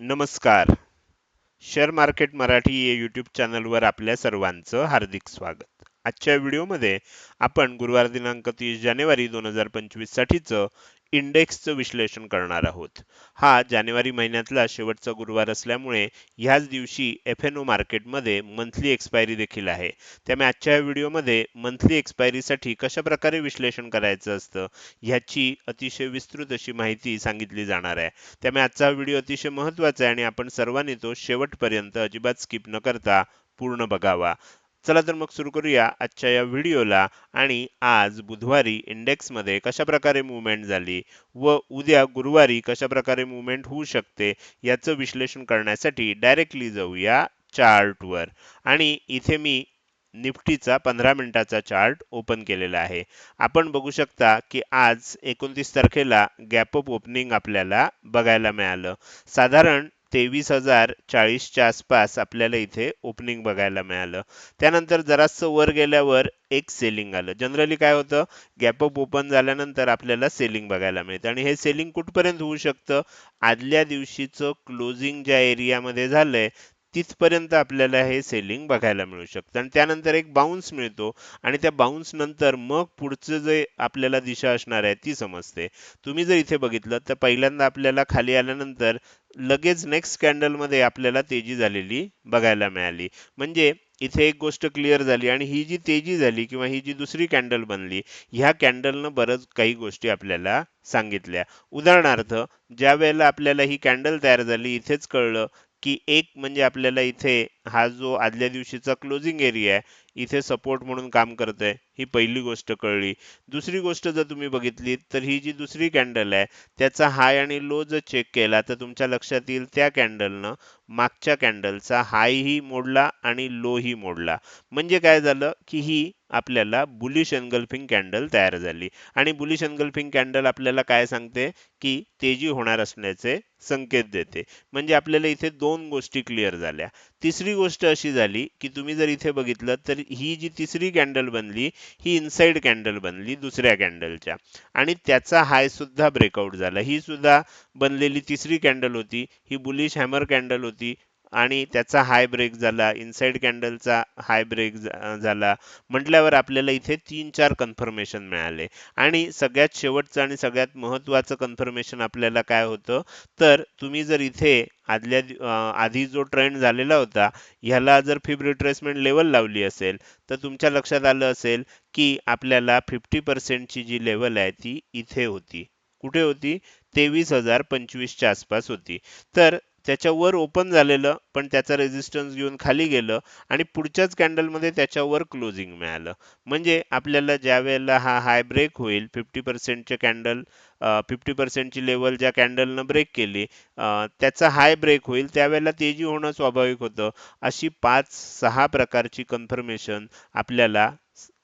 नमस्कार. Share market Marathi या YouTube चॅनलवर आपल्या सर्वांचं हार्दिक स्वागत. आजच्या व्हिडिओमध्ये आपण गुरुवार दिनांक तीस जानेवारी दोन हजार पंचवीससाठीचं इंडेक्सचं विश्लेषण करणार आहोत. हा जानेवारी महिन्यातला शेवटचा गुरुवार असल्यामुळे ह्याच दिवशी एफ एन ओ मार्केटमध्ये मंथली एक्सपायरी देखील आहे. त्यामुळे आजच्या व्हिडिओमध्ये मंथली एक्सपायरीसाठी कशा प्रकारे विश्लेषण करायचं असतं ह्याची अतिशय विस्तृत अशी माहिती सांगितली जाणार आहे. त्यामुळे आजचा व्हिडिओ अतिशय महत्त्वाचा आहे आणि आपण सर्वांनी तो शेवटपर्यंत अजिबात स्किप न करता पूर्ण बघावा. चला तर मग सुरू करूया आजच्या या व्हिडिओला. आणि आज बुधवारी इंडेक्समध्ये कशा प्रकारे मुवमेंट झाली व उद्या गुरुवारी कशा प्रकारे मुवमेंट होऊ शकते याचं विश्लेषण करण्यासाठी डायरेक्टली जाऊया चार्टवर. आणि इथे मी निफ्टीचा पंधरा मिनिटाचा चार्ट ओपन केलेला आहे. आपण बघू शकता की आज एकोणतीस तारखेला गॅपअप ओपनिंग आपल्याला बघायला मिळालं. साधारण तेवीस हजार चाळीसच्या आसपास आपल्याला इथे ओपनिंग बघायला मिळालं. त्यानंतर जरासं वर गेल्यावर एक सेलिंग आलं. जनरली काय होतं? गॅपअप ओपन झाल्यानंतर आपल्याला सेलिंग बघायला मिळतं. आणि हे सेलिंग कुठपर्यंत होऊ शकतं? आदल्या दिवशीचं क्लोजिंग ज्या एरियामध्ये झालंय तिथपर्यंत आपल्याला हे सेलिंग बघायला मिळू शकतं. आणि त्यानंतर एक बाउन्स मिळतो आणि त्या बाउन्स नंतर मग पुढचं जे आपल्याला दिशा असणार आहे ती समजते. तुम्ही जर इथे बघितलं तर पहिल्यांदा आपल्याला खाली आल्यानंतर लगेच नेक्स्ट कॅन्डलमध्ये आपल्याला तेजी झालेली बघायला मिळाली. म्हणजे इथे एक गोष्ट क्लिअर झाली आणि ही जी तेजी झाली किंवा ही जी दुसरी कॅन्डल बनली ह्या कॅन्डलनं बरंच काही गोष्टी आपल्याला सांगितल्या. उदाहरणार्थ ज्या वेळेला आपल्याला ही कॅन्डल तयार झाली इथेच कळलं की एक म्हणजे आपल्याला इथे हा जो आदल्या दिवशीचा क्लोजिंग एरिया आहे इथे सपोर्ट म्हणून काम करत आहे ही पहिली गोष्ट कळली. दुसरी गोष्ट जर तुम्ही बघितली तर ही जी दुसरी कॅन्डल आहे त्याचा हाय आणि लो जर चेक केला तर तुमच्या लक्षात येईल त्या कॅन्डलनं मागच्या कॅन्डलचा हायही मोडला आणि लोही मोडला. म्हणजे काय झालं की ही आपल्याला बुलिश एनगल्फिंग कॅन्डल तयार झाली. आणि बुलिश एनगल्फिंग कॅन्डल आपल्याला काय सांगते की तेजी होणार असण्याचे संकेत देते. म्हणजे आपल्याला इथे दोन गोष्टी क्लिअर झाल्या. तिसरी गोष्ट अशी झाली की तुम्ही जर इथे बघितलं तर ही जी तिसरी कॅन्डल बनली ही इनसाइड कॅन्डल बनली दुसऱ्या कॅन्डलच्या. आणि त्याचा हाय सुद्धा ब्रेकआउट झाला. ही सुद्धा बनलेली तिसरी कॅन्डल होती. ही बुलिश हॅमर कॅन्डल होती. आणि त्याचा हाय ब्रेक झाला इनसाइड कॅन्डलचा हाय ब्रेक झाला. म्हटल्यावर आपल्याला इथे तीन चार कन्फर्मेशन मिळाले. आणि सगळ्यात शेवटचं आणि सगळ्यात महत्वाचं कन्फर्मेशन आपल्याला काय होतं? तर तुम्ही जर इथे आदल्या आधी जो ट्रेंड झालेला होता ह्याला जर फिब रिट्रेसमेंट लेवल लावली असेल तर तुमच्या लक्षात आलं असेल की आपल्याला फिफ्टी पर्सेंटची जी लेवल आहे ती इथे होती. कुठे होती? तेवीस हजार पंचवीसच्या आसपास होती. तर त्याच्यावर ओपन झालेलं पण त्याचा रेजिस्टन्स घेऊन खाली गेलं आणि पुढच्याच कॅन्डलमध्ये त्याच्यावर क्लोजिंग मिळालं. म्हणजे आपल्याला ज्या वेळेला हा हाय ब्रेक होईल फिफ्टी पर्सेंटचे कॅन्डल फिफ्टी पर्सेंटची लेवल ज्या कॅन्डलनं ब्रेक केली त्याचा हाय ब्रेक होईल त्यावेळेला तेजी होणं स्वाभाविक होतं. अशी पाच सहा प्रकारची कन्फर्मेशन आपल्याला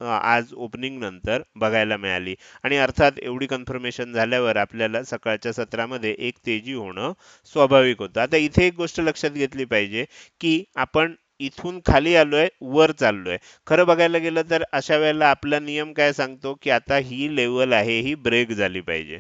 आज ओपनिंग नंतर बघायला मिळाली. आणि अर्थात एवढी कन्फर्मेशन झाल्यावर आपल्याला सकाळच्या सत्रामध्ये एक तेजी होणं स्वाभाविक होतं. आता इथे एक गोष्ट लक्षात घेतली पाहिजे की आपण इथून खाली आलोय वर चाललोय. खरं बघायला गेलं तर अशा वेळेला आपला नियम काय सांगतो की आता ही लेवल आहे ही ब्रेक झाली पाहिजे.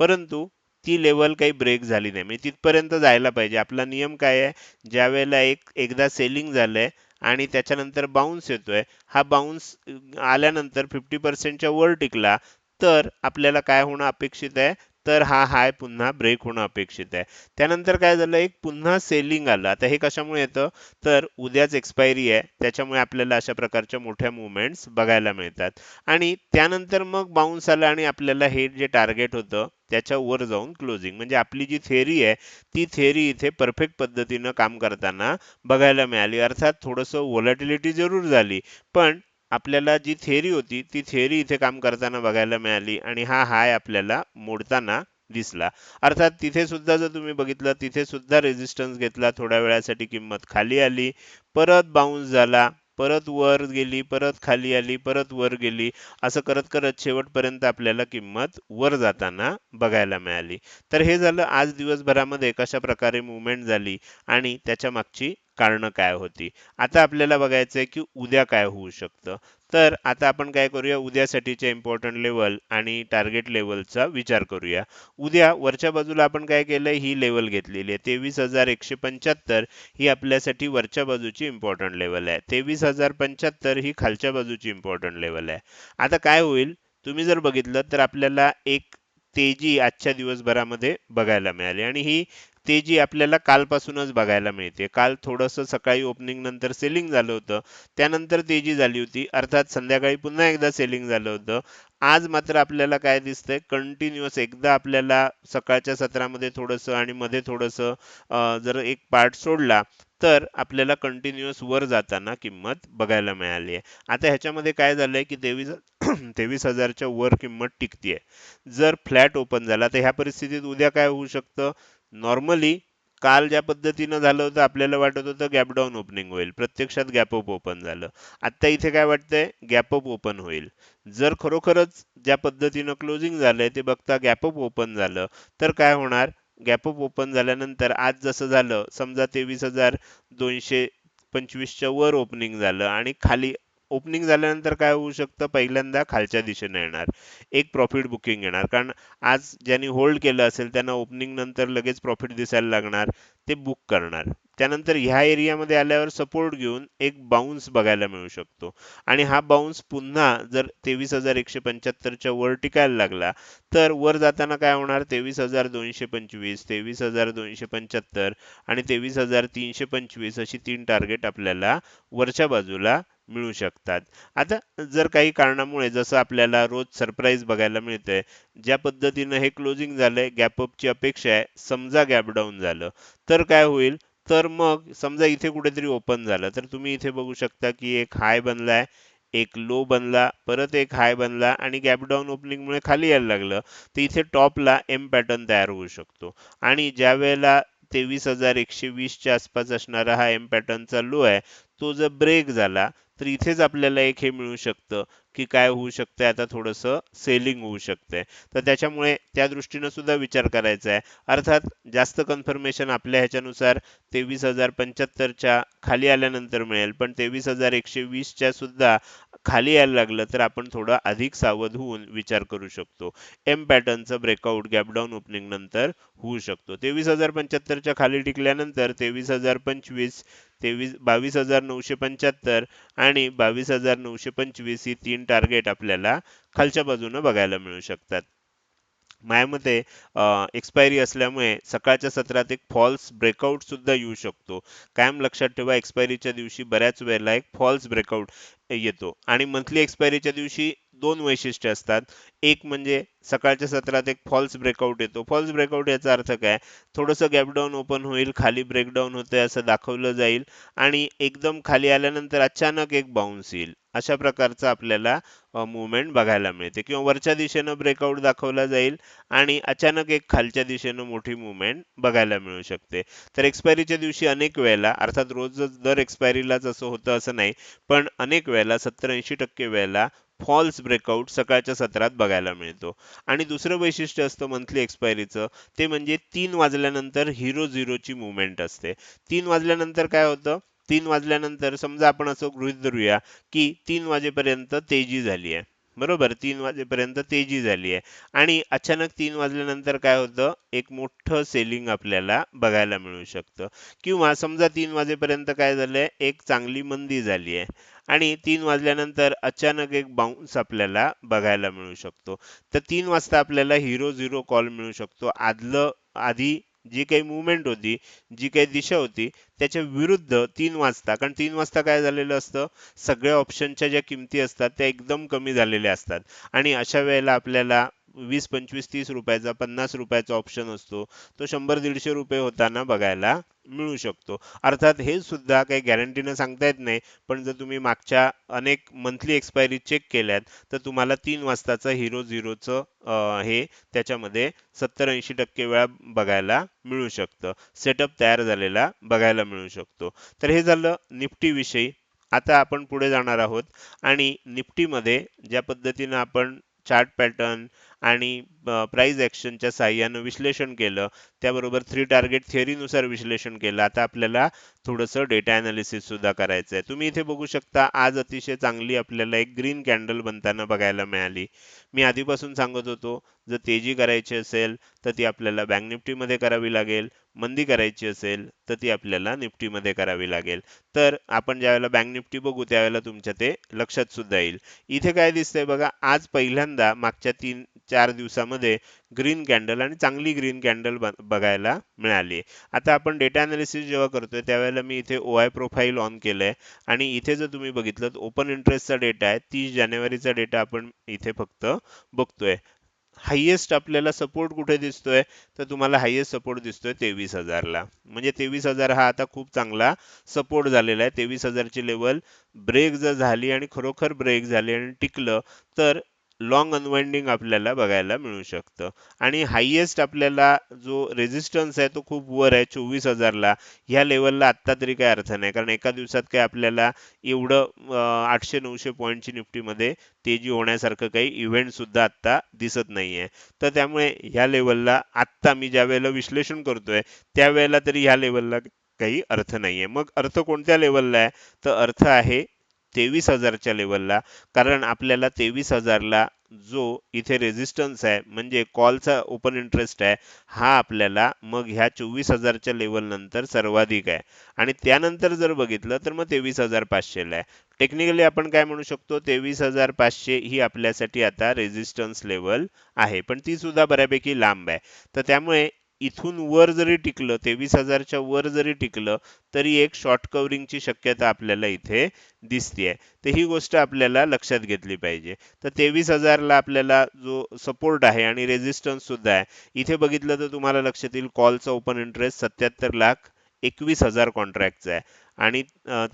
परंतु ती लेवल काही ब्रेक झाली नाही. म्हणजे तिथपर्यंत जायला पाहिजे. आपला नियम काय आहे? ज्या वेळेला एक एकदा सेलिंग झालंय आणि त्याच्यानंतर बाउन्स येतोय. हा बाउन्स आल्यानंतर फिफ्टी पर्सेंटच्या वर टिकला तर आपल्याला काय होणं अपेक्षित आहे? तर हा हाय पुन्हा ब्रेक होणं अपेक्षित आहे. त्यानंतर काय झालं? एक पुन्हा सेलिंग आलं. आता हे कशामुळे येतं? तर उद्याच एक्सपायरी आहे. त्याच्यामुळे आपल्याला अशा प्रकारच्या मोठ्या मुवमेंट्स बघायला मिळतात. आणि त्यानंतर मग बाउन्स आला आणि आपल्याला हे जे टार्गेट होतं त्याच्यावर जाऊन क्लोजिंग म्हणजे आपली जी थेअरी आहे ती थेअरी इथे परफेक्ट पद्धतीनं काम करताना बघायला मिळाली. अर्थात थोडंसं व्हॉलॅटिलिटी जरूर झाली. पण आपल्याला जी थेअरी होती ती थेअरी इथे काम करताना बघायला मिळाली आणि हा हाय आपल्याला मोडताना दिसला. अर्थात तिथे सुद्धा जर तुम्ही बघितलं तिथे सुद्धा रेजिस्टन्स घेतला थोड्या वेळासाठी किंमत खाली आली. परत बाउन्स झाला. परत वर गेली परत खाली आली परत वर गेली असं करत करत शेवटपर्यंत आपल्याला किंमत वर जाताना बघायला मिळाली. तर हे झालं आज दिवसभरामध्ये कशा प्रकारे मुवमेंट झाली आणि त्याच्या मागची कारणं काय होती. आता आपल्याला बघायचं आहे की उद्या काय होऊ शकतं. तर आता आपण काय करूया? उद्यासाठीच्या इम्पॉर्टंट लेवल आणि टार्गेट लेवलचा विचार करूया. उद्या वरच्या बाजूला आपण काय केलंय? ही लेवल घेतलेली आहे. तेवीस हजार एकशे पंच्याहत्तर ही आपल्यासाठी वरच्या बाजूची इम्पॉर्टंट लेवल आहे. तेवीस हजार पंच्याहत्तर ही खालच्या बाजूची इम्पॉर्टंट लेवल आहे. आता काय होईल? तुम्ही जर बघितलं तर आपल्याला एक तेजी आजच्या दिवसभरामध्ये बघायला मिळाली. आणि ही ते जी आपल्याला कालपासूनच बघायला मिळते. काल थोडंसं सकाळी ओपनिंग नंतर सेलिंग झालं होतं. त्यानंतर तेजी झाली होती अर्थात संध्याकाळी पुन्हा एकदा सेलिंग झालं होतं. आज मात्र आपल्याला काय दिसतंय? कंटिन्युअस एकदा आपल्याला सकाळच्या सत्रामध्ये थोडंसं आणि मध्ये थोडंसं जर एक पार्ट सोडला तर आपल्याला कंटिन्युअस वर जाताना किंमत बघायला मिळाली आहे. आता ह्याच्यामध्ये काय झालंय की तेवीस तेवीस हजारच्या वर किंमत टिकतीये. जर फ्लॅट ओपन झाला तर ह्या परिस्थितीत उद्या काय होऊ शकतं? नॉर्मली काल ज्या पद्धतीनं झालं होतं आपल्याला वाटत होतं गॅप डाऊन ओपनिंग होईल. प्रत्यक्षात गॅप अप ओपन झालं. आता इथे काय वाटतंय? गॅप अप ओपन होईल. जर खरोखरच ज्या पद्धतीनं क्लोजिंग झालंय ते बघता गॅप अप ओपन झालं तर काय होणार? गॅप अप ओपन झाल्यानंतर आज जसं झालं समजा तेवीस हजार दोनशे पंचवीसच्या वर ओपनिंग झालं आणि खाली ओपनिंग झाल्यानंतर काय होऊ शकतं? पहिल्यांदा खालच्या दिशेने येणार. एक प्रॉफिट बुकिंग येणार. कारण आज ज्यांनी होल्ड केलं असेल त्यांना ओपनिंग नंतर लगेच प्रॉफिट दिसायला लागणार. ते बुक करणार. त्यानंतर ह्या एरियामध्ये आल्यावर सपोर्ट घेऊन एक बाउन्स बघायला मिळू शकतो. आणि हा बाउन्स पुन्हा जर तेवीस हजार एकशे पंच्याहत्तरच्या वर टिकायला लागला तर वर जाताना काय होणार? तेवीस हजार दोनशे पंचवीस तेवीस हजार दोनशे पंच्याहत्तर आणि तेवीस हजार तीनशे पंचवीस अशी तीन टार्गेट आपल्याला वरच्या बाजूला मिळू शकतात. आता जर काही कारणामुळे जसं आपल्याला रोज सरप्राईज बघायला मिळतंय ज्या पद्धतीनं हे क्लोजिंग झालंय गॅपअपची अपेक्षा आहे समजा गॅप डाऊन झालं तर काय होईल? तर मग समजा इथे कुठेतरी ओपन झालं तर तुम्ही इथे बघू शकता की एक हाय बनलाय एक लो बनला परत एक हाय बनला आणि गॅप डाऊन ओपनिंगमुळे खाली यायला लागलं. तर इथे टॉपला एम पॅटर्न तयार होऊ शकतो. आणि ज्या वेळेला तेवीस हजार एकशे वीसच्या आसपास असणारा हा एम पॅटर्नचा लो आहे तो जर ब्रेक झाला तर इथेच आपल्याला एक हे मिळू शकतं की काय होऊ शकतंय आता थोडंसं सेलिंग होऊ शकतंय. तर त्याच्यामुळे त्या दृष्टीनं सुद्धा विचार करायचा आहे. अर्थात जास्त कन्फर्मेशन आपल्या ह्याच्यानुसार तेवीस हजार पंच्याहत्तरच्या खाली आल्यानंतर मिळेल. पण तेवीस हजार एकशे वीसच्या सुद्धा खाली यायला लागलं तर आपण थोडं अधिक सावध होऊन विचार करू शकतो. एम पॅटर्नचं ब्रेकआउट गॅपडाऊन ओपनिंग नंतर होऊ शकतो. तेवीस हजार पंच्याहत्तरच्या खाली टिकल्यानंतर तेवीस हजार पंचवीस तेवीस बावीस हजार नऊशे पंच्याहत्तर आणि बावीस हजार नऊशे पंचवीस ही तीन टार्गेट आपल्याला खालच्या बाजूनं बघायला मिळू शकतात. माझ्या मते एक्सपायरी असल्यामुळे सकाळच्या सत्रात एक फॉल्स ब्रेकआउट सुद्धा येऊ शकतो. कायम लक्षात ठेवा एक्सपायरीच्या दिवशी बऱ्याच वेळेला एक फॉल्स ब्रेकआउट येतो. आणि मंथली एक्सपायरीच्या दिवशी दोन वैशिष्ट्य असतात. एक म्हणजे सकाळच्या सत्रात एक फॉल्स ब्रेकआउट येतो. फॉल्स ब्रेकआउट याचा अर्थ काय? थोडंसं गॅपडाऊन ओपन होईल खाली ब्रेकडाऊन होतंय असं दाखवलं जाईल आणि एकदम खाली आल्यानंतर अचानक एक बाउन्स येईल. अशा प्रकारचा आपल्याला मुवमेंट बघायला मिळते किंवा वरच्या दिशेनं ब्रेकआउट दाखवला जाईल आणि अचानक एक खालच्या दिशेनं मोठी मुवमेंट बघायला मिळू शकते. तर एक्सपायरीच्या दिवशी अनेक वेळेला अर्थात रोज दर एक्सपायरीलाच असं होतं असं नाही पण अनेक वेळेला सत्तर ऐंशी टक्के वेळेला फॉल्स ब्रेकआउट सकाळच्या सत्रात बघायला मिळतो. आणि दुसरं वैशिष्ट्य असतं मंथली एक्सपायरीचं ते म्हणजे तीन वाजल्यानंतर हिरो झिरोची मुवमेंट असते. तीन वाजल्यानंतर काय होतं? तीन वाजल्यानंतर समजा आपण असं गृहित धरूया की तीन वाजेपर्यंत तेजी झाली आहे. बरोबर तीन वाजेपर्यंत तेजी झाली आहे. आणि अचानक तीन वाजल्यानंतर काय होतं? एक मोठं सेलिंग आपल्याला बघायला मिळू शकतं. किंवा समजा तीन वाजेपर्यंत काय झालंय? एक चांगली मंदी झाली आहे. आणि तीन वाजल्यानंतर अचानक एक बाउन्स आपल्याला बघायला मिळू शकतो. तर तीन वाजता आपल्याला हिरो झिरो कॉल मिळू शकतो. आदलं आधी जी काही मुवमेंट होती जी काही दिशा होती त्याच्या विरुद्ध तीन वाजता कारण तीन वाजता काय झालेलं असतं? सगळ्या ऑप्शनच्या ज्या किमती असतात त्या एकदम कमी झालेल्या असतात. आणि अशा वेळेला आपल्याला वीस पंचवीस तीस रुपयाचा पन्नास रुपयाचा ऑप्शन असतो. तो शंभर दीडशे रुपये होताना बघायला मिळू शकतो. अर्थात हे सुद्धा काही गॅरंटीनं सांगता येत नाही पण जर तुम्ही मागच्या अनेक मंथली एक्सपायरी चेक केल्यात तर तुम्हाला तीन वाजताचं हिरो झिरोचं हे त्याच्यामध्ये सत्तर ऐंशी टक्के वेळा बघायला मिळू शकतं. सेटअप तयार झालेला बघायला मिळू शकतो. तर हे झालं निफ्टी विषयी. आता आपण पुढे जाणार आहोत आणि निफ्टीमध्ये ज्या पद्धतीनं आपण चार्ट पॅटर्न आणि प्राईज ॲक्शनच्या साह्यानं विश्लेषण केलं. त्याबरोबर थ्री टार्गेट थिअरीनुसार विश्लेषण केलं. आता आपल्याला थोडंसं डेटा ॲनालिसिस सुद्धा करायचं आहे तुम्ही इथे बघू शकता आज अतिशय चांगली आपल्याला एक ग्रीन कॅन्डल बनताना बघायला मिळाली. मी आधीपासून सांगत होतो जर तेजी करायची असेल तर ती आपल्याला बँक निफ्टीमध्ये करावी लागेल. मंदी करायची असेल तर ती आपल्याला निफ्टीमध्ये करावी लागेल. तर आपण ज्यावेळेला बँक निफ्टी बघू त्यावेळेला तुमच्या ते लक्षात सुद्धा येईल. इथे काय दिसतंय बघा आज पहिल्यांदा मागच्या तीन चार दिवसामध्ये ग्रीन कॅन्डल आणि चांगली ग्रीन कॅन्डल बघायला मिळाली. आता आपण डेटा अनालिसिस जेव्हा करतोय त्यावेळेला मी इथे ओ आय प्रोफाईल ऑन केलंय. आणि इथे जर तुम्ही बघितलं ओपन इंटरेस्टचा डेटा आहे तीस जानेवारीचा डेटा आपण इथे फक्त बघतोय. हायेस्ट आपल्याला सपोर्ट कुठे दिसतोय? तर तुम्हाला हायेस्ट सपोर्ट दिसतोय तेवीस हजारला म्हणजे तेवीस हजार हा आता खूप चांगला सपोर्ट झालेला आहे. तेवीस हजारची लेवल ब्रेक जर झाली आणि खरोखर ब्रेक झाली आणि टिकलं तर लॉंग अनवाइंडिंग आपल्याला बघायला मिळू शकतं. आणि हायेस्ट आपल्याला जो रेजिस्टन्स आहे तो खूप वर आहे चोवीस हजारला. ह्या लेवलला आत्ता तरी काय अर्थ नाही. कारण एका दिवसात काय आपल्याला एवढं आठशे नऊशे पॉईंटची निफ्टीमध्ये तेजी होण्यासारखं काही इव्हेंट सुद्धा आत्ता दिसत नाही आहे तर त्यामुळे ह्या लेवलला आत्ता मी ज्या वेळेला विश्लेषण करतोय त्यावेळेला तरी ह्या लेवलला काही अर्थ नाही आहे मग अर्थ कोणत्या लेवलला आहे? तर अर्थ आहे तेवीस हजारच्या लेवलला कारण आपल्याला तेवीस हजारला जो इथे रेझिस्टन्स आहे म्हणजे कॉलचा ओपन इंटरेस्ट आहे हा आपल्याला मग ह्या चोवीस हजारच्या लेवल नंतर सर्वाधिक आहे. आणि त्यानंतर जर बघितलं तर मग तेवीस हजार पाचशेला आहे. टेक्निकली आपण काय म्हणू शकतो तेवीस हजार पाचशे ही आपल्यासाठी आता रेजिस्टन्स लेवल आहे. पण ती सुद्धा बऱ्यापैकी लांब आहे. तर त्यामुळे इथून वर जरी टिकलं तेवीस हजारच्या वर जरी टिकलं तरी एक शॉर्ट कवरिंगची शक्यता आपल्याला इथे दिसते तर ही गोष्ट आपल्याला लक्षात घेतली पाहिजे. तर तेवीस हजारला आपल्याला जो सपोर्ट आहे आणि रेझिस्टन्ससुद्धा आहे इथे बघितलं तर तुम्हाला लक्षात येईल कॉलचा ओपन इंटरेस्ट सत्याहत्तर लाख एकवीस हजार कॉन्ट्रॅक्टचा आहे. आणि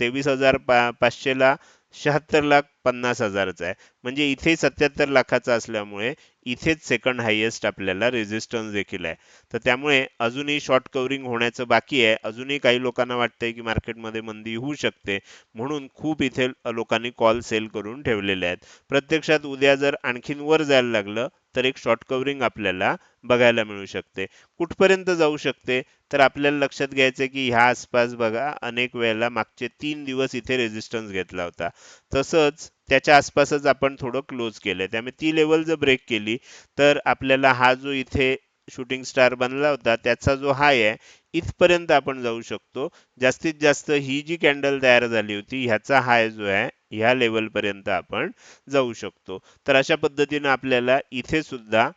तेवीस हजार पा पाचशेला शहात्तर लाख पन्नास हजारचा आहे. म्हणजे इथे सत्याहत्तर लाखाचा असल्यामुळे इथेच सेकंड हायेस्ट आपल्याला रेझिस्टन्स देखील आहे. तर त्यामुळे अजूनही शॉर्ट कव्हरिंग होण्याचं बाकी आहे. अजूनही काही लोकांना वाटतंय की मार्केटमध्ये मंदी होऊ शकते. म्हणून खूप इथे लोकांनी कॉल सेल करून ठेवलेले आहेत. प्रत्यक्षात उद्या जर आणखीन वर जायला लागलं तर एक शॉर्ट कव्हरिंग आपल्याला बघायला मिळू शकते. कुठपर्यंत जाऊ शकते? तर आपल्याला लक्षात घ्यायचं की ह्या आसपास बघा अनेक वेळेला मागचे तीन दिवस इथे रेझिस्टन्स घेतला होता. तसंच त्याच्या आसपासच आपण थोडं क्लोज केलंय. त्यामुळे ती लेवल जर ब्रेक केली तर आपल्याला हा जो इथे शूटिंग स्टार बनला होता त्याचा जो हाय आहे इथपर्यंत आपण जाऊ शकतो. जास्तीत जास्त ही जी कॅन्डल तयार झाली होती ह्याचा हाय जो आहे ह्या लेवल पर्यंत आपण जाऊ शकतो. तर अशा पद्धतीनं आपल्याला इथे सुद्धा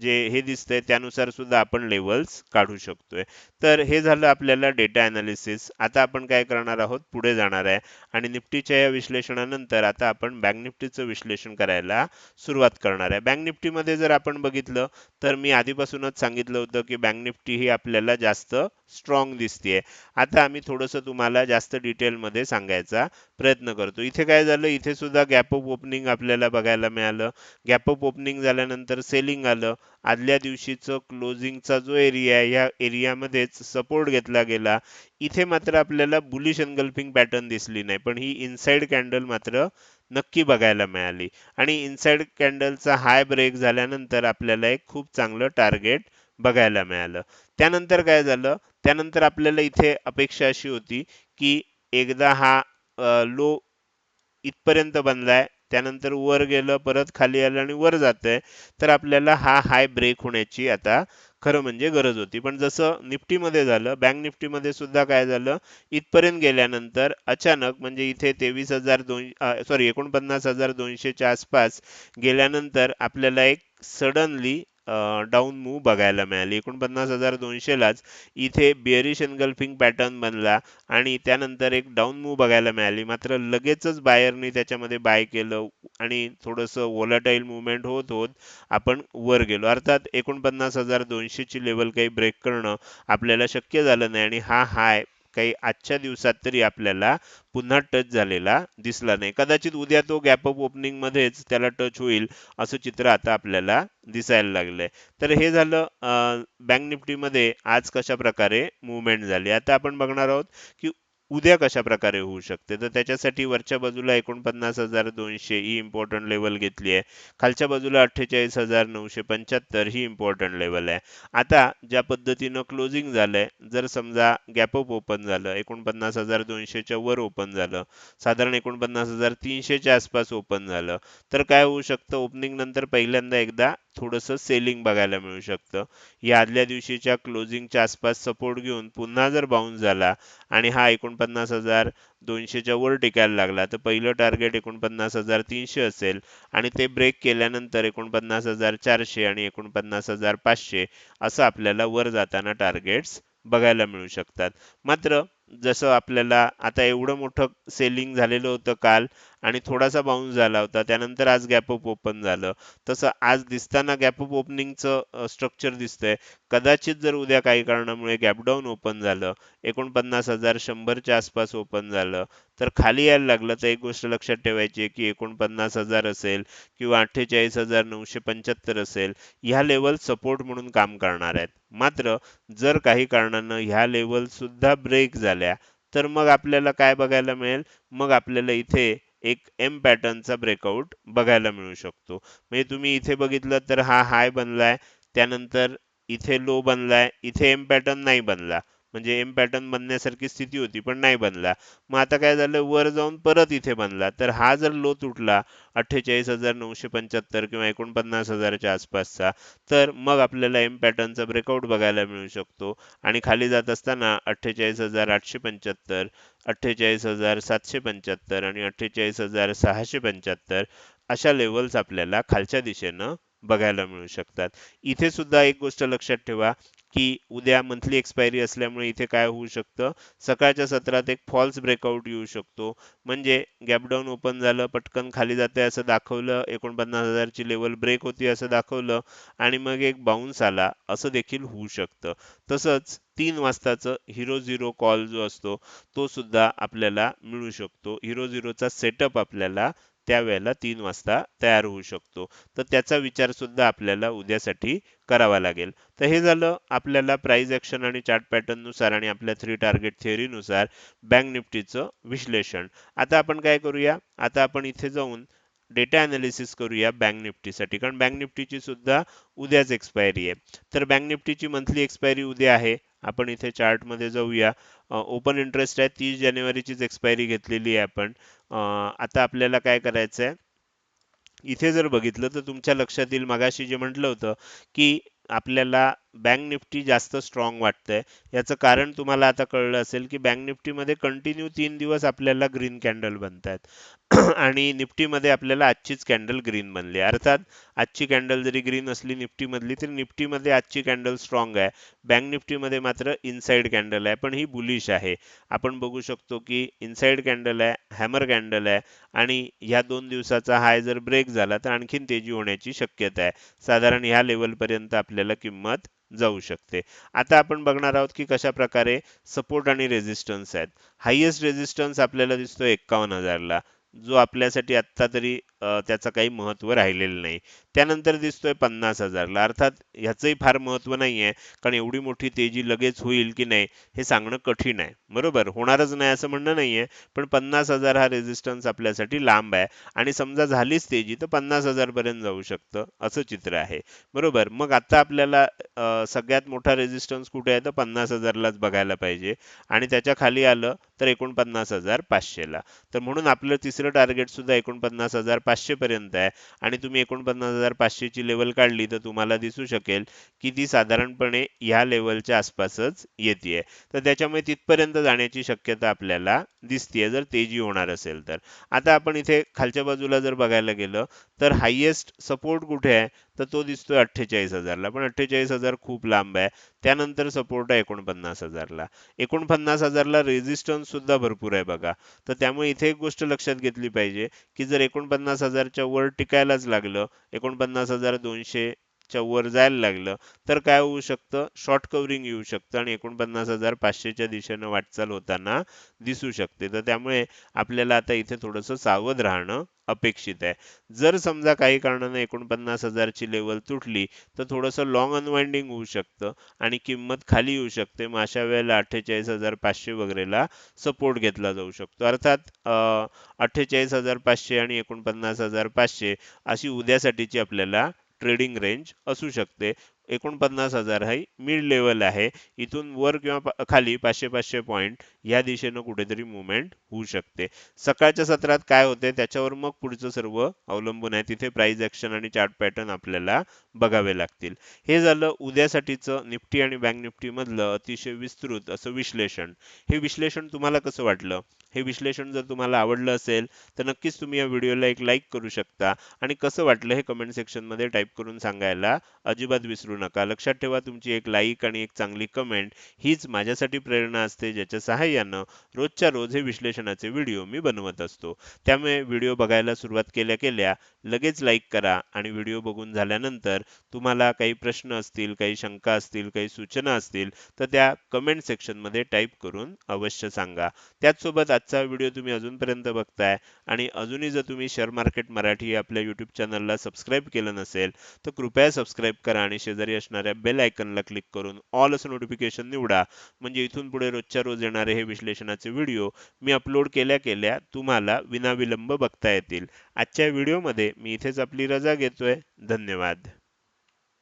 जे हे दिसतंय त्यानुसार सुद्धा आपण लेवल्स काढू शकतोय. तर हे झालं आपल्याला डेटा अनालिसिस आता आपण काय करणार आहोत? पुढे जाणार आहे. आणि निफ्टीच्या या विश्लेषणानंतर आता आपण बँक निफ्टीचं विश्लेषण करायला सुरुवात करणार आहे. बँक निफ्टीमध्ये जर आपण बघितलं तर मी आधीपासूनच सांगितलं होतं की बँक निफ्टी ही आपल्याला जास्त स्ट्रॉंग दिसतेय. आता आम्ही थोडंसं तुम्हाला जास्त डिटेलमध्ये सांगायचा प्रयत्न करतो. इथे काय झालं? इथे सुद्धा गॅप ऑफ ओपनिंग आपल्याला बघायला मिळालं. गॅप ऑफ ओपनिंग झाल्यानंतर सेलिंग आलं. आदल्या दिवशीचं क्लोजिंगचा जो एरिया आहे या एरियामध्येच सपोर्ट घेतला गेला. इथे मात्र आपल्याला बुलिश अनगल्फिंग पॅटर्न दिसली नाही पण ही इनसाइड कॅन्डल मात्र नक्की बघायला मिळाली. आणि इनसाइड कॅन्डलचा हाय ब्रेक झाल्यानंतर आपल्याला एक खूप चांगलं टार्गेट बघायला मिळालं. त्यानंतर काय झालं? त्यानंतर आपल्याला इथे अपेक्षा अशी होती की एकदा हा लो इथपर्यंत बनलाय त्यानंतर वर गेलं परत खाली आलं आणि वर जातंय. तर आपल्याला हा हाय ब्रेक होण्याची आता खरं म्हणजे गरज होती. पण जसं निफ्टीमध्ये झालं बँक निफ्टीमध्ये सुद्धा काय झालं? इथपर्यंत गेल्यानंतर अचानक म्हणजे इथे तेवीस हजार दोन सॉरी एकोणपन्नास हजार दोनशेच्या आसपास गेल्यानंतर आपल्याला एक सडनली डाऊन मूव बघायला मिळाली. एकोणपन्नास हजार दोनशेलाच इथे बिअरिश एनगल्फिंग पॅटर्न बनला आणि त्यानंतर एक डाऊन मूव बघायला मिळाली. मात्र लगेचच बायरनी त्याच्यामध्ये बाय केलं आणि थोडंसं वोलाटाईल मुवमेंट होत होत आपण वर गेलो. अर्थात एकोणपन्नास हजार दोनशेची लेवल काही ब्रेक करणं आपल्याला शक्य झालं नाही आणि हा हाय काही आजच्या दिवसात तरी आपल्याला पुन्हा टच झालेला दिसला नाही. कदाचित उद्या तो गॅप अप ओपनिंग मध्येच त्याला टच होईल असं चित्र आता आपल्याला दिसायला लागलंय. तर हे झालं बँक निफ्टीमध्ये आज कशा प्रकारे मुवमेंट झाली. आता आपण बघणार आहोत की उद्या कशा प्रकारे होऊ शकते? तर त्याच्यासाठी वरच्या बाजूला एकोणपन्नास हजार दोनशे ही इम्पॉर्टंट लेवल घेतली आहे. खालच्या बाजूला अठ्ठेचाळीस हजार नऊशे पंच्याहत्तर ही इम्पॉर्टंट लेवल आहे. आता ज्या पद्धतीनं क्लोजिंग झालंय जर समजा गॅप अप ओपन झालं एकोणपन्नास हजार दोनशेच्या वर ओपन झालं साधारण एकोणपन्नास हजार तीनशेच्या आसपास ओपन झालं तर काय होऊ शकतं? ओपनिंग नंतर पहिल्यांदा एकदा थोडंसं सेलिंग बघायला मिळू शकतं. या आदल्या दिवशीच्या क्लोजिंगच्या आसपास सपोर्ट घेऊन पुन्हा जर बाउन्स झाला आणि हा एकोणपन्नास हजार दोनशेच्या वर टिकायला लागला तर पहिलं टार्गेट एकोणपन्नास हजार तीनशे असेल आणि ते ब्रेक केल्यानंतर एकोणपन्नास हजार चारशे आणि एकोणपन्नास हजार पाचशे असं आपल्याला वर जाताना टार्गेट्स बघायला मिळू शकतात. मात्र जसं आपल्याला आता एवढं मोठं सेलिंग झालेलं होतं काल आणि थोडासा बाउन्स झाला होता त्यानंतर आज गॅप अप ओपन झालं. तसं आज दिसताना गॅप अप ओपनिंगचं स्ट्रक्चर दिसतंय. कदाचित जर उद्या काही कारणामुळे गॅपडाऊन ओपन झालं एकोणपन्नास हजार शंभरच्या आसपास ओपन झालं तर खाली यायला लागलं. तर एक गोष्ट लक्षात ठेवायची आहे की एकोणपन्नास हजार असेल किंवा अठ्ठेचाळीस हजार नऊशे पंच्याहत्तर असेल ह्या लेवल सपोर्ट म्हणून काम करणार आहेत. मात्र जर काही कारणानं ह्या लेवल सुद्धा ब्रेक झाल्या तर मग आपल्याला काय बघायला मिळेल? मग आपल्याला इथे एक एम पॅटर्नचा ब्रेकआउट बघायला मिळू शकतो. म्हणजे तुम्ही इथे बघितलं तर हा हाय बनलाय. त्यानंतर इथे लो बनलाय. इथे एम पॅटर्न नाही बनला. म्हणजे एम पॅटर्न बनण्यासारखी स्थिती होती पण नाही बनला. मग आता काय झालं? वर जाऊन परत इथे बनला. तर हा जर लो तुटला अठ्ठेचाळीस हजार नऊशे पंच्याहत्तर किंवा एकोणपन्नास हजारच्या आसपासचा तर मग आपल्याला एम पॅटर्नचा ब्रेकआउट बघायला मिळू शकतो. आणि खाली जात असताना अठ्ठेचाळीस हजार आठशे पंच्याहत्तर अठ्ठेचाळीस हजार सातशे पंच्याहत्तर आणि अठ्ठेचाळीस हजार सहाशे पंच्याहत्तर अशा लेवल्स आपल्याला खालच्या दिशेनं बघायला मिळू शकतात. इथे सुद्धा एक गोष्ट लक्षात ठेवा. की उद्या मंथली एक्सपायरी असल्यामुळे इथे काय होऊ शकतं? सकाळच्या सत्रात एक फॉल्स ब्रेकआउट येऊ शकतो. म्हणजे गॅपडाऊन ओपन झालं पटकन खाली जाते असं दाखवलं एकोणपन्नास हजारची लेवल ब्रेक होती असं दाखवलं आणि मग एक बाउन्स आला असं देखील होऊ शकतं. तसंच तीन वाजताचं हिरो झिरो कॉल जो असतो तो सुद्धा आपल्याला मिळू शकतो. हिरो झिरोचा सेटअप आपल्याला त्यावेळेला तीन वाजता तयार होऊ शकतो. तर त्याचा विचार सुद्धा आपल्याला उद्यासाठी करावा लागेल. तर हे झालं आपल्याला प्राईज ऍक्शन आणि चार्ट पॅटर्ननुसार आणि आपल्या थ्री टार्गेट थिअरीनुसार बँक निफ्टीचं विश्लेषण. आता आपण काय करूया? आता आपण इथे जाऊन डेटा ॲनालिसिस करूया बँक निफ्टीसाठी. कारण बँक निफ्टीची सुद्धा उद्याच एक्सपायरी आहे. तर बँक निफ्टीची मंथली एक्सपायरी उद्या आहे. आपण इथे चार्टमध्ये जाऊया. ओपन इंटरेस्ट आहे तीस जानेवारीचीच एक्सपायरी घेतलेली आहे आपण. आता आपल्याला काय करायचं आहे इथे जर बघितलं तर तुमच्या लक्षात येईल मगाशी जे म्हटलं होतं की आपल्याला बँक निफ्टी जास्त स्ट्रॉंग वाटतंय. याचं कारण तुम्हाला आता कळलं असेल की बँक निफ्टीमध्ये कंटिन्यू तीन दिवस आपल्याला ग्रीन कॅन्डल बनतायत. आणि निफ्टीमध्ये आपल्याला आजचीच कॅन्डल ग्रीन बनली. अर्थात आजची कॅन्डल जरी ग्रीन असली निफ्टीमधली तरी निफ्टीमध्ये आजची कॅन्डल स्ट्रॉंग आहे. बँक निफ्टीमध्ये मात्र इनसाइड कॅन्डल आहे पण ही बुलिश आहे. आपण बघू शकतो की इनसाइड कॅन्डल आहे हॅमर कॅन्डल आहे आणि ह्या दोन दिवसाचा हाय जर ब्रेक झाला तर आणखीन तेजी होण्याची शक्यता आहे. साधारण ह्या लेवलपर्यंत आपल्याला किंमत जाऊ शकते. आता आपण बघणार आहोत की कशा प्रकारे सपोर्ट आणि रेजिस्टन्स आहेत. हायेस्ट रेजिस्टन्स आपल्याला दिसतो एक्कावन्न हजारला. जो आपल्यासाठी आत्ता तरी त्याचं काही महत्त्व राहिलेलं नाही. त्यानंतर दिसतोय पन्नास हजारला. अर्थात ह्याचंही फार महत्त्व नाही आहे कारण एवढी मोठी तेजी लगेच होईल की नाही हे सांगणं कठीण आहे. बरोबर? होणारच नाही असं म्हणणं नाहीये. पण पन्नास हजार हा रेझिस्टन्स आपल्यासाठी लांब आहे. आणि समजा झालीच तेजी तर पन्नास हजार पर्यंत जाऊ शकतं असं चित्र आहे. बरोबर? मग आता आपल्याला सगळ्यात मोठा रेझिस्टन्स कुठे आहे? तर पन्नास हजारलाच बघायला पाहिजे. आणि त्याच्याखाली आलं तर एकोणपन्नास हजार पाचशेला. तर म्हणून आपलं तिसरं टार्गेट सुद्धा एकोणपन्नास हजार पाचशे पर्यंत आहे. आणि तुम्ही एकोणपन्नास हजार पाचशेची लेवल काढली तर तुम्हाला दिसू शकेल की ती साधारणपणे ह्या लेवलच्या आसपासच येते तर त्याच्यामुळे तिथपर्यंत जाण्याची शक्यता आपल्याला दिसतीये जर तेजी होणार असेल तर. आता आपण इथे खालच्या बाजूला जर बघायला गेलं तर हायेस्ट सपोर्ट कुठे आहे? तर तो दिसतोय अठ्ठेचाळीस हजारला पण अठ्ठेचाळीस हजार खूप लांब आहे. त्यानंतर सपोर्ट आहे एकोणपन्नास हजारला. एकोणपन्नास हजारला रेजिस्टन्स सुद्धा भरपूर आहे बघा. तर त्यामुळे इथे एक गोष्ट लक्षात घेतली पाहिजे की जर एकोणपन्नास हजारच्या वर टिकायलाच लागलं एकोणपन्नास हजार दोनशे च्या वर जायला लागलं तर काय होऊ शकतं? शॉर्ट कव्हरिंग येऊ शकतं आणि एकोणपन्नास हजार पाचशेच्या दिशेनं वाटचाल होताना दिसू शकते. तर त्यामुळे आपल्याला आता इथे थोडंसं सावध राहणं अपेक्षित आहे. जर समजा काही कारणानं एकोणपन्नास हजारची लेवल तुटली तर थोडंसं लॉंग अनवाइंडिंग होऊ शकतं आणि किंमत खाली येऊ शकते. मग अशा वेळेला अठ्ठेचाळीस हजार पाचशे वगैरेला सपोर्ट घेतला जाऊ शकतो. अर्थात अठ्ठेचाळीस हजार पाचशे आणि एकोणपन्नास हजार पाचशे अशी उद्यासाठीची आपल्याला ट्रेडिंग रेंज असू शकते. एकोणपन्नास हजार ही मिड लेवल आहे. इथून वर किंवा खाली पाचशे पाचशे पॉईंट या दिशेनं कुठेतरी मुवमेंट होऊ शकते. सकाळच्या सत्रात काय होते? त्याच्यावर मग पुढचं सर्व अवलंबून आहे. तिथे प्राइस ऍक्शन आणि चार्ट पॅटर्न आपल्याला बघावे लागतील. हे झालं उद्यासाठीचं निफ्टी आणि बँक निफ्टी मधलं अतिशय विस्तृत असं विश्लेषण. हे विश्लेषण तुम्हाला कसं वाटलं? हे विश्लेषण जर तुम्हाला आवडलं असेल तर नक्कीच तुम्ही या व्हिडिओला एक लाईक करू शकता. आणि कसं वाटलं हे कमेंट सेक्शनमध्ये टाईप करून सांगायला अजिबात विसरू नका. लक्षात ठेवा तुमची एक लाईक आणि एक चांगली कमेंट हीच माझ्यासाठी प्रेरणा असते ज्याच्या सहाय्यानं रोजच्या रोज हे विश्लेषणाचे व्हिडिओ मी बनवत असतो. त्यामुळे व्हिडिओ बघायला सुरुवात केल्या केल्या लगेच लाईक करा आणि व्हिडिओ बघून झाल्यानंतर तुम्हाला काही प्रश्न असतील काही शंका असतील काही सूचना असतील तर त्या कमेंट सेक्शनमध्ये टाईप करून अवश्य सांगा. त्याचसोबत आजचा व्हिडिओ तुम्ही अजूनपर्यंत बघताय आणि अजूनही जर तुम्ही शेअर मार्केट मराठी आपल्या यूट्यूब चॅनलला सबस्क्राईब केलं नसेल तर कृपया सबस्क्राईब करा आणि शेजारी असणाऱ्या बेल आयकनला क्लिक करून ऑल असं नोटिफिकेशन निवडा. म्हणजे इथून पुढे रोजच्या रोज येणारे हे हे विश्लेषणाचे व्हिडिओ मी अपलोड केल्या केल्या तुम्हाला विनाविलंब बघता येतील. आजच्या व्हिडिओमध्ये मी इथेच आपली रजा घेतोय. धन्यवाद.